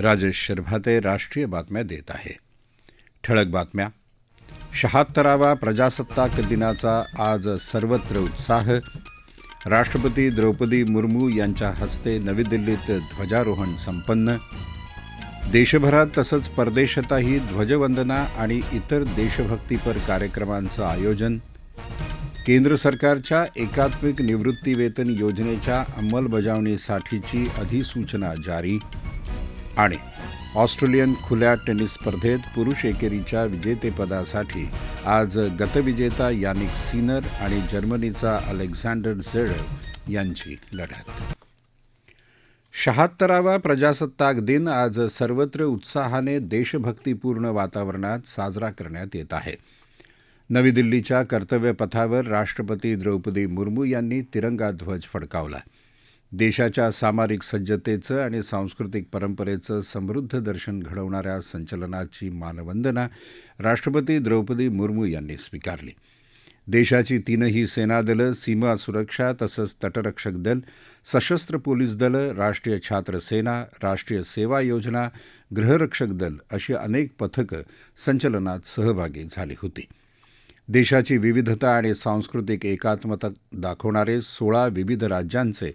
राजेश शिरभाते राष्ट्रीय बातम्या देत आहे. ठळक बातम्या. शहात्तरावा प्रजासत्ताक दिनाचा आज सर्वत्र उत्साह. राष्ट्रपती द्रौपदी मुर्मू यांच्या हस्ते नवी दिल्लीत ध्वजारोहण संपन्न. देशभरात तसंच परदेशातही ध्वजवंदना आणि इतर देशभक्तीपर कार्यक्रमांचं आयोजन. केंद्र सरकारच्या एकात्मिक निवृत्तीवेतन योजनेच्या अंमलबजावणीसाठीची अधिसूचना जारी. आणि ऑस्ट्रेलियन खुल्या टेनिस स्पर्धेत पुरुष एकेरीच्या विजेतेपदासाठी आज गतविजेता यानिक सीनर आणि जर्मनीचा अलेक्झांडर झेडर यांची लढत. शहात्तरावा प्रजासत्ताक दिन आज सर्वत्र उत्साहाने देशभक्तीपूर्ण वातावरणात साजरा करण्यात येत आहे. नवी दिल्लीच्या कर्तव्यपथावर राष्ट्रपती द्रौपदी मुर्मू यांनी तिरंगा ध्वज फडकावला. देशाच्या सामरिक सज्जतेचं आणि सांस्कृतिक परंपरेचं समृद्ध दर्शन घडवणाऱ्या संचलनाची मानवंदना राष्ट्रपती द्रौपदी मुर्मू यांनी स्वीकारली. देशाची तीनही सेनादलं सीमा सुरक्षा तसंच तटरक्षक दल सशस्त्र पोलीस दलं राष्ट्रीय छात्र सेना राष्ट्रीय सेवा योजना गृहरक्षक दल अशी अनेक पथकं संचलनात सहभागी झाली होती. देशाची विविधता आणि सांस्कृतिक एकात्मता दाखवणारे सोळा विविध राज्यांचे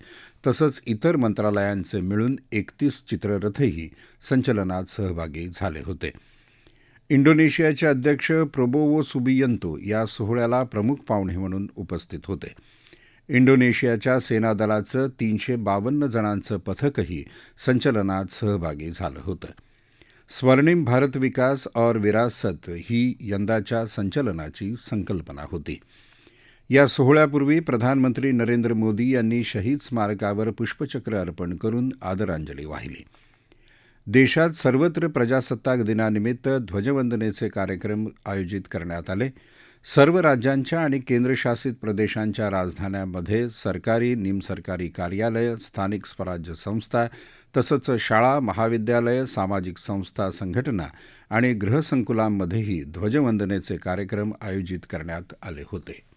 तसंच इतर मंत्रालयांचे मिळून एकतीस चित्ररथही संचलनात सहभागी झाले होते. इंडोनेशियाचे अध्यक्ष प्रोबोवो सुबियंतो या सोहळ्याला प्रमुख पाहुणे म्हणून उपस्थित होते. इंडोनेशियाच्या सेनादलाचं तीनशे बावन्न जणांचं पथकही संचलनात सहभागी झालं होतं. स्वर्णिम भारत विकास और विरासत ही यंदाच्या संचलनाची संकल्पना होती. या सोहळ्यापूर्वी प्रधानमंत्री नरेंद्र मोदी यांनी शहीद स्मारकावर पुष्पचक्र अर्पण करून आदरांजली वाहिली. देशात सर्वत्र प्रजासत्ताक दिनानिमित्त ध्वजवंदनेचे कार्यक्रम आयोजित करण्यात आले. सर्व राज्यांच्या आणि केंद्रशासित प्रदेशांच्या राजधान्यांमध्ये सरकारी निमसरकारी कार्यालय स्थानिक स्वराज्य संस्था तसंच शाळा महाविद्यालय सामाजिक संस्था संघटना आणि गृहसंकुलांमध्येही ध्वजवंदनेचे कार्यक्रम आयोजित करण्यात आले होते.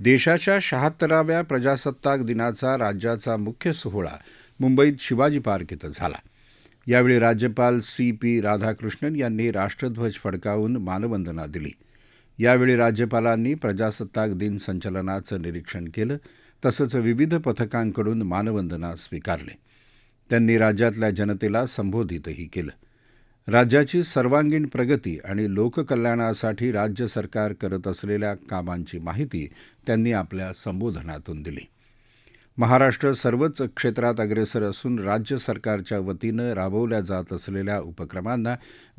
देशाच्या शहात्तराव्या प्रजासत्ताक दिनाचा राज्याचा मुख्य सोहळा मुंबईत शिवाजी पार्क इथं झाला. यावेळी राज्यपाल सी पी राधाकृष्णन यांनी राष्ट्रध्वज फडकावून मानवंदना दिली. यावेळी राज्यपालांनी प्रजासत्ताक दिन संचलनाचं निरीक्षण केलं तसंच विविध पथकांकडून मानवंदना स्वीकारले. त्यांनी राज्यातल्या जनतेला संबोधितही केलं. राज्याची सर्वांगीण प्रगती आणि लोककल्याणासाठी राज्य सरकार करत असलेल्या कामांची माहिती त्यांनी आपल्या संबोधनातून दिली. महाराष्ट्र सर्वच क्षेत्रात अग्रेसर असून राज्य सरकारच्या वतीनं राबवल्या जात असलेल्या उपक्रमांना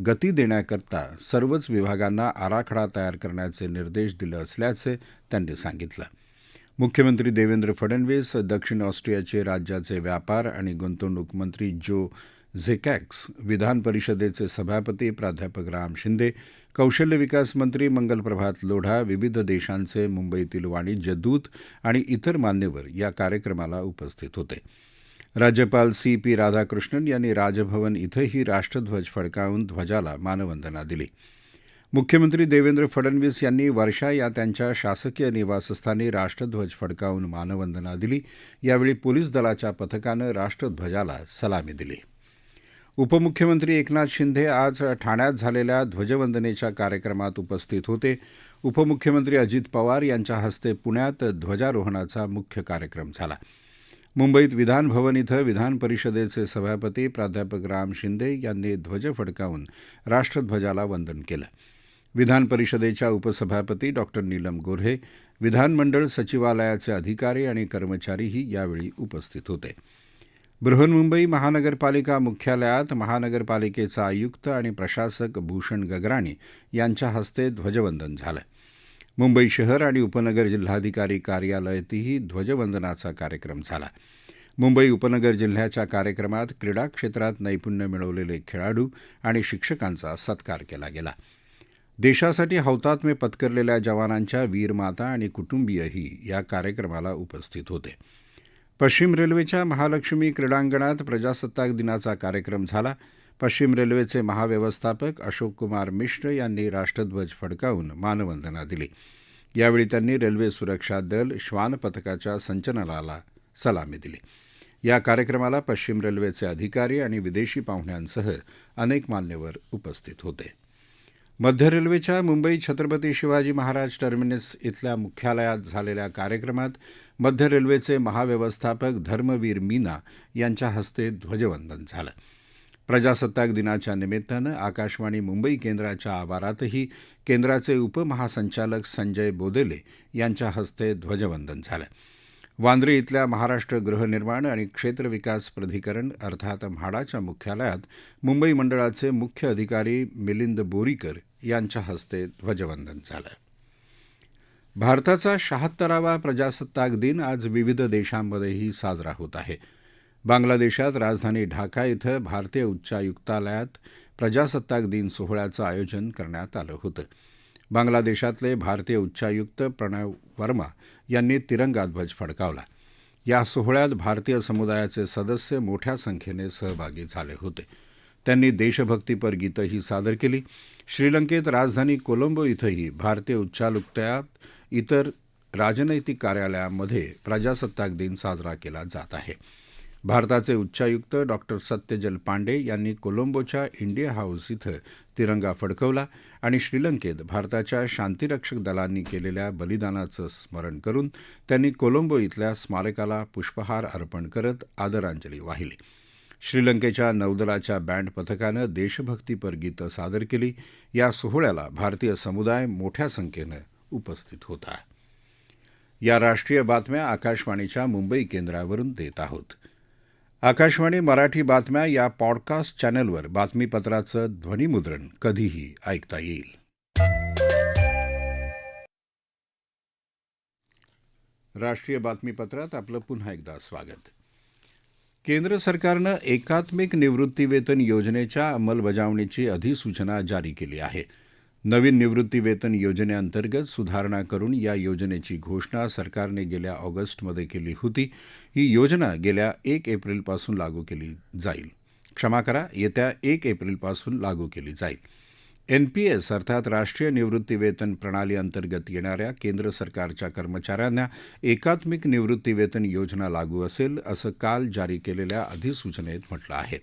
गती देण्याकरता सर्वच विभागांना आराखडा तयार करण्याचे निर्देश दिले असल्याचे त्यांनी सांगितलं. मुख्यमंत्री देवेंद्र फडणवीस दक्षिण ऑस्ट्रियाचे राज्याचे व्यापार आणि गुंतवणूक मंत्री जो झेकॅक्स विधान परिषदेचे सभापती प्राध्यापक राम शिंदे कौशल्य विकास मंत्री मंगलप्रभात लोढा विविध देशांचे मुंबईतील वाणिज्य दूत आणि इतर मान्यवर या कार्यक्रमाला उपस्थित होते. राज्यपाल सी पी राधाकृष्णन यांनी राजभवन इथंही राष्ट्रध्वज फडकावून ध्वजाला मानवंदना दिली. मुख्यमंत्री देवेंद्र फडणवीस यांनी वर्षा या त्यांच्या शासकीय निवासस्थानी राष्ट्रध्वज फडकावून मानवंदना दिली. यावेळी पोलीस दलाच्या पथकानं राष्ट्रध्वजाला सलामी दिली. उपमुख्यमंत्री एकनाथ शिंदे आज ठाण्यात झालेल्या ध्वजवंदनेच्या कार्यक्रमात उपस्थित होते. उपमुख्यमंत्री अजित पवार यांच्या हस्ते पुण्यात ध्वजारोहणाचा मुख्य कार्यक्रम झाला. मुंबईत विधान भवन इथं विधान परिषदेचे सभापती प्राध्यापक राम शिंदे यांनी ध्वज फडकावून राष्ट्रध्वजाला वंदन केलं. विधान परिषदेच्या उपसभापती डॉक्टर नीलम गोऱ्हे विधानमंडळ सचिवालयाचे अधिकारी आणि कर्मचारीही यावेळी उपस्थित होते. बृहन्मुंबई महानगरपालिका मुख्यालयात महानगरपालिकेचा आयुक्त आणि प्रशासक भूषण गगराणी यांच्या हस्ते ध्वजवंदन झालं. मुंबई शहर आणि उपनगर जिल्हाधिकारी कार्यालयातही ध्वजवंदनाचा कार्यक्रम झाला. मुंबई उपनगर जिल्ह्याच्या कार्यक्रमात क्रीडा क्षेत्रात नैपुण्य मिळवलेले खेळाडू आणि शिक्षकांचा सत्कार केला गेला. देशासाठी हौतात्म्य पत्करलेल्या जवानांच्या वीरमाता आणि कुटुंबीयही या कार्यक्रमाला उपस्थित होते. पश्चिम रेल्वेच्या महालक्ष्मी क्रीडांगणात प्रजासत्ताक दिनाचा कार्यक्रम झाला. पश्चिम रेल्वेचे महाव्यवस्थापक अशोक कुमार मिश्र यांनी राष्ट्रध्वज फडकावून मानवंदना दिली. यावेळी त्यांनी रेल्वे सुरक्षा दल श्वान पथकाच्या संचलनाला सलामी दिली. या कार्यक्रमाला पश्चिम रेल्वेचे अधिकारी आणि विदेशी पाहुण्यांसह अनेक मान्यवर उपस्थित होते. मध्य रेल्वेच्या मुंबई छत्रपती शिवाजी महाराज टर्मिनस इथल्या मुख्यालयात झालेल्या कार्यक्रमात मध्य रेल्वेचे महाव्यवस्थापक धर्मवीर मीना यांच्या हस्ते ध्वजवंदन झालं. प्रजासत्ताक दिनाच्या निमित्तानं आकाशवाणी मुंबई केंद्राच्या आवारातही केंद्राचे उपमहासंचालक संजय बोदेले यांच्या हस्ते ध्वजवंदन झालं. वांद्रे इथल्या महाराष्ट्र गृहनिर्माण आणि क्षेत्र विकास प्राधिकरण अर्थात म्हाडाच्या मुख्यालयात मुंबई मंडळाचे मुख्य अधिकारी मिलिंद बोरीकर यांच्या हस्ते ध्वजवंदन झालं. भारताचा शहात्तरावा प्रजासत्ताक दिन आज विविध देशांमध्येही साजरा होत आहे. बांगलादेशात राजधानी ढाका इथं भारतीय उच्चायुक्तालयात प्रजासत्ताक दिन सोहळ्याचं आयोजन करण्यात आलं होतं. बांगलादेशातले भारतीय उच्चायुक्त प्रणव वर्मा यांनी तिरंगा ध्वज फडकावला. या सोहळ्यात भारतीय समुदायाचे सदस्य मोठ्या संख्येने सहभागी झाले होते. त्यांनी देशभक्तीपर गीतंही सादर केली. श्रीलंकेत राजधानी कोलंबो इथंही भारतीय उच्चायुक्तालयात इतर राजनैतिक कार्यालयांमध्ये प्रजासत्ताक दिन साजरा केला जात आहे. भारताचे उच्चायुक्त डॉक्टर सत्यजल पांडे यांनी कोलंबोच्या इंडिया हाऊस इथं तिरंगा फडकवला आणि श्रीलंकेत भारताच्या शांतीरक्षक दलांनी केलेल्या बलिदानाचं स्मरण करून त्यांनी कोलंबो इथल्या स्मारकाला पुष्पहार अर्पण करत आदरांजली वाहिली. श्रीलंकेच्या नौदलाच्या बँड पथकानं देशभक्तीपर गीतं सादर केली. या सोहळ्याला भारतीय समुदाय मोठ्या संख्येनं उपस्थित होता. या राष्ट्रीय बातम्या आकाशवाणीच्या मुंबई केंद्रावरून देत आहोत. आकाशवाणी मराठी बातम्या या पॉडकास्ट चॅनलवर बातमीपत्राचं ध्वनीमुद्रण कधीही ऐकता येईल. राष्ट्रीय बातमीपत्रात आपलं पुन्हा एकदा स्वागत. केंद्र सरकारनं एकात्मिक निवृत्तीवेतन योजनेच्या अंमलबजावणीची अधिसूचना जारी केली आहे. नवीन निवृत्तीवेतन योजनेअंतर्गत सुधारणा करून या योजनेची घोषणा सरकारने गेल्या ऑगस्टमध्ये केली होती. ही योजना गेल्या एक एप्रिलपासून लागू केली जाईल. क्षमा करा येत्या एक एप्रिलपासून लागू केली जाईल. एनपीएस अर्थात राष्ट्रीय निवृत्तीवेतन प्रणाली अंतर्गत येणाऱ्या केंद्र सरकारच्या कर्मचाऱ्यांना एकात्मिक निवृत्तीवेतन योजना लागू असेल असं काल जारी केलेल्या अधिसूचनेत म्हटलं आहे.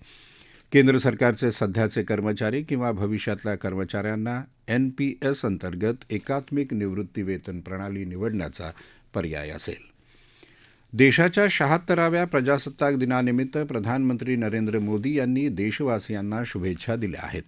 केंद्र सरकारचे सध्याचे कर्मचारी किंवा भविष्यातल्या कर्मचाऱ्यांना एनपीएस अंतर्गत एकात्मिक निवृत्तीवेतन प्रणाली निवडण्याचा पर्याय असेल. देशाच्या शहात्तराव्या प्रजासत्ताक दिनानिमित्त प्रधानमंत्री नरेंद्र मोदी यांनी देशवासियांना शुभेच्छा दिल्या आहेत.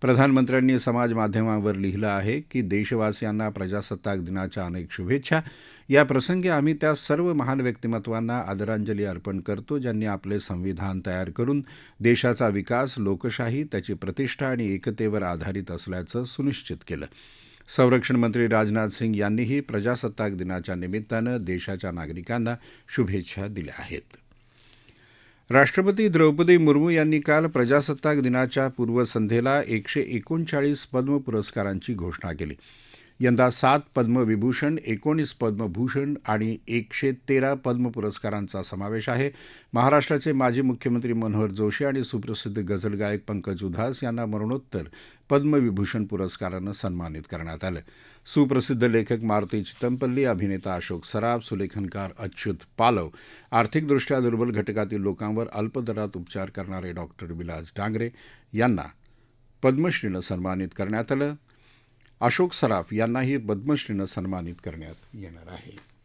प्रधानमंत्र्यांनी समाजमाध्यमांवर लिहिलं आहे की देशवासियांना प्रजासत्ताक दिनाच्या अनेक शुभेच्छा. या प्रसंगी आम्ही त्या सर्व महान व्यक्तिमत्वांना आदरांजली अर्पण करतो ज्यांनी आपले संविधान तयार करून देशाचा विकास लोकशाही त्याची प्रतिष्ठा आणि एकतेवर आधारित असल्याचं सुनिश्चित केलं. संरक्षण मंत्री राजनाथ सिंग यांनीही प्रजासत्ताक दिनाच्या निमित्तानं देशाच्या नागरिकांना शुभेच्छा दिल्या आहेत. राष्ट्रपती द्रौपदी मुर्मू यांनी काल प्रजासत्ताक दिनाच्या पूर्वसंध्येला एकशे एकोणचाळीस पद्म पुरस्कारांची घोषणा केली. यंदा सात पद्मविभूषण एकोणीस पद्मभूषण आणि एकशे तेरा पद्म पुरस्कारांचा समावेश आहे. महाराष्ट्राचे माजी मुख्यमंत्री मनोहर जोशी आणि सुप्रसिद्ध गझल गायक पंकज उधास यांना मरणोत्तर पद्मविभूषण पुरस्कारानं सन्मानित करण्यात आलं. सुप्रसिद्ध लेखक मारुती चितमपल्ली अभिनेता अशोक सराफ सुलेखनकार अच्युत पालव आर्थिकदृष्ट्या दुर्बल घटकातील लोकांवर अल्पदरात उपचार करणारे डॉक्टर विलास डांगरे यांना पद्मश्रीनं सन्मानित करण्यात आलं. अशोक सराफ यांनाही पद्मश्रीनं सन्मानित करण्यात येणार आहे.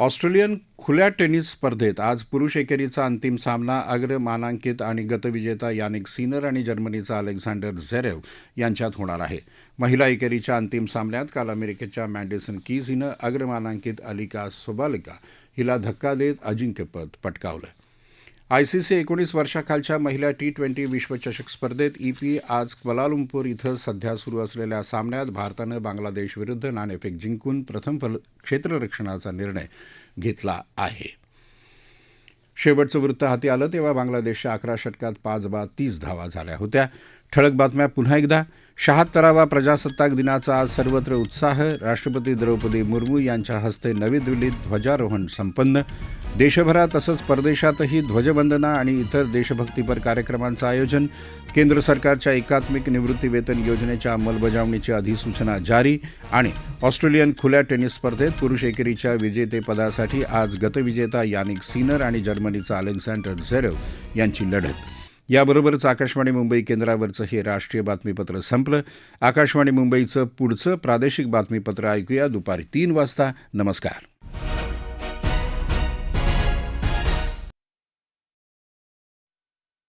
ऑस्ट्रेलियन खुल्या टेनिस स्पर्धेत आज पुरुष एकेरीचा अंतिम सामना अग्र मानांकित आणि गतविजेता यानिक सिनर आणि जर्मनीचा अलेक्झांडर झेरेव यांच्यात होणार आहे. महिला एकेरीच्या अंतिम सामन्यात काल अमेरिकेच्या मँडिसन कीज हिनं अग्रमानांकित अलिका सोबालिका हिला धक्का देत अजिंक्यपद पटकावलं. आयसीसी एकोणीस वर्षाखालच्या महिला टी ट्वेंटी विश्वचषक स्पर्धेत ईपी आज क्वलालुंपूर इथं सध्या सुरू असलेल्या सामन्यात भारतानं बांगलादेशविरुद्ध नाणेफेक जिंकून प्रथम फल क्षेत्ररक्षणाचा निर्णय घेतला आहे. शेवटचं वृत्त हाती आलं तेव्हा बांगलादेशच्या अकरा षटकात पाच बाद तीस धावा झाल्या होत्या. ठळक बातम्या पुन्हा एकदा. शहात्तरावा प्रजासत्ताक दिनाचा आज सर्वत्र उत्साह. राष्ट्रपती द्रौपदी मुर्मू यांच्या हस्ते नवी दिल्लीत ध्वजारोहण संपन्न. देशभरात तसंच परदेशातही ध्वजवंदना आणि इतर देशभक्तीपर कार्यक्रमांचं आयोजन केंद्र सरकारच्या एकात्मिक निवृत्तीवेतन योजनेच्या अंमलबजावणीची अधिसूचना जारी आणि ऑस्ट्रेलियन खुल्या टेनिस स्पर्धेत पुरुष एकेरीच्या विजेतेपदासाठी आज गतविजेता यानिक सीनर आणि जर्मनीचा अलेक्झांडर झेरेव यांची लढत. याबरोबरच आकाशवाणी मुंबई केंद्रावरचं हे राष्ट्रीय बातमीपत्र संपलं. आकाशवाणी मुंबईचं पुढचं प्रादेशिक बातमीपत्र ऐकूया दुपारी तीन वाजता. नमस्कार.